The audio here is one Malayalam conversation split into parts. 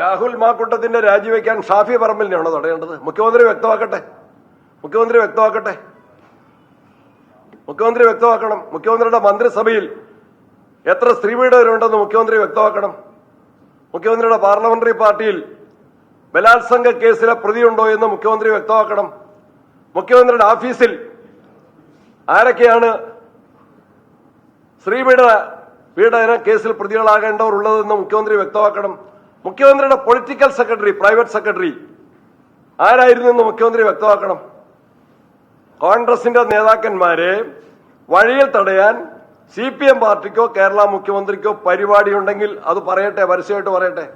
രാഹുൽ മാക്കൂട്ടത്തിന്റെ രാജിവെക്കാൻ ഷാഫി പറമ്പലിനെയാണോ തടയേണ്ടത്? മുഖ്യമന്ത്രി വ്യക്തമാക്കട്ടെ. മുഖ്യമന്ത്രി വ്യക്തമാക്കട്ടെ. മുഖ്യമന്ത്രി വ്യക്തമാക്കണം. മുഖ്യമന്ത്രിയുടെ മന്ത്രിസഭയിൽ എത്ര സ്ത്രീപീഡകരുണ്ടെന്ന് മുഖ്യമന്ത്രി വ്യക്തമാക്കണം. മുഖ്യമന്ത്രിയുടെ പാർലമെന്ററി പാർട്ടിയിൽ ബലാത്സംഗ കേസിലെ പ്രതിയുണ്ടോ എന്ന് മുഖ്യമന്ത്രി വ്യക്തമാക്കണം. മുഖ്യമന്ത്രിയുടെ ഓഫീസിൽ ആരൊക്കെയാണ് സ്ത്രീപീഡന പീഡന കേസിൽ പ്രതികളാകേണ്ടവർ ഉള്ളതെന്ന് മുഖ്യമന്ത്രി വ്യക്തമാക്കണം. മുഖ്യമന്ത്രിയുടെ പൊളിറ്റിക്കൽ സെക്രട്ടറി പ്രൈവറ്റ് സെക്രട്ടറി ആരായിരുന്നു എന്ന് മുഖ്യമന്ത്രി വ്യക്തമാക്കണം? കോൺഗ്രസിന്റെ നേതാക്കന്മാരെ വഴിയിൽ തടയാൻ സി പി എം പാർട്ടിക്കോ കേരള മുഖ്യമന്ത്രിക്കോ പരിപാടിയുണ്ടെങ്കിൽ അത് പറയട്ടെ പരസ്യമായിട്ട് പറയട്ടെ.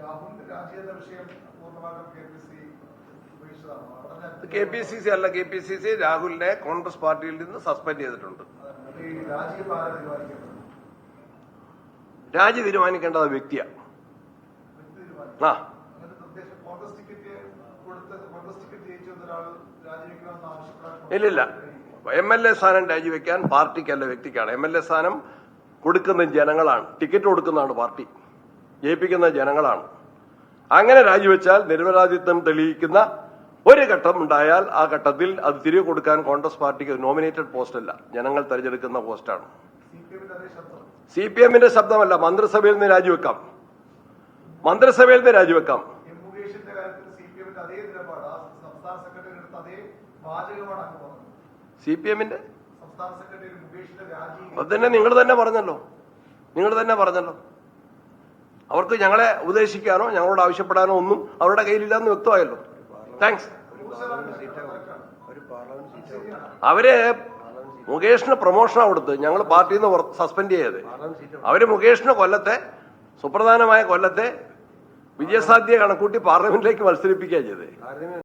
രാഹുൽ രാജ്യാന്തര വിഷയം പൂർണമായിട്ടും കെ പി സി ഉപേക്ഷിച്ചതാണ്. കെ പി സി സി അല്ല കെ പി സി സി രാഹുലിനെ കോൺഗ്രസ് പാർട്ടിയിൽ നിന്ന് സസ്പെൻഡ് ചെയ്തിട്ടുണ്ട്. രാജി തീരുമാനിക്കേണ്ടത് വ്യക്തിയാണ് വ്യക്തി ആ. ഇല്ലില്ല. എം എൽ എ സ്ഥാനം രാജിവെക്കാൻ പാർട്ടിക്കല്ല വ്യക്തിക്കാണ്. എം എൽ എ സ്ഥാനം കൊടുക്കുന്ന ജനങ്ങളാണ്. ടിക്കറ്റ് കൊടുക്കുന്നതാണ് പാർട്ടി. ജയിപ്പിക്കുന്ന ജനങ്ങളാണ്. അങ്ങനെ രാജിവെച്ചാൽ നിരപരാധിത്വം തെളിയിക്കുന്ന ഒരു ഘട്ടം ഉണ്ടായാൽ ആ ഘട്ടത്തിൽ അത് തിരികെ കൊടുക്കാൻ കോൺഗ്രസ് പാർട്ടിക്ക് നോമിനേറ്റഡ് പോസ്റ്റ് അല്ല. ജനങ്ങൾ തെരഞ്ഞെടുക്കുന്ന പോസ്റ്റാണ് സി പി എമ്മിന്റെ ശബ്ദമല്ല. മന്ത്രിസഭയിൽ നിന്ന് രാജിവെക്കാം. മന്ത്രിസഭയിൽ നിന്ന് രാജിവെക്കാം. സി പി എമ്മിന്റെ അത് തന്നെ നിങ്ങൾ തന്നെ പറഞ്ഞല്ലോ. നിങ്ങൾ തന്നെ പറഞ്ഞല്ലോ. അവർക്ക് ഞങ്ങളെ ഉപദേശിക്കാനോ ഞങ്ങളോട് ആവശ്യപ്പെടാനോ ഒന്നും അവരുടെ കയ്യിലില്ലെന്ന് വ്യക്തമായല്ലോ. താങ്ക്സ് അവർ മുകേഷിന് പ്രൊമോഷനാണ് കൊടുത്ത് ഞങ്ങൾ പാർട്ടിയിൽ നിന്ന് സസ്പെൻഡ് ചെയ്തത്. അവർ മുകേഷിന് കൊല്ലത്തെ സുപ്രധാനമായ കൊല്ലത്തെ വിജയസാധ്യത കണക്കൂട്ടി പാർലമെന്റിലേക്ക് മത്സരിപ്പിക്കുകയാണ് ചെയ്തത്.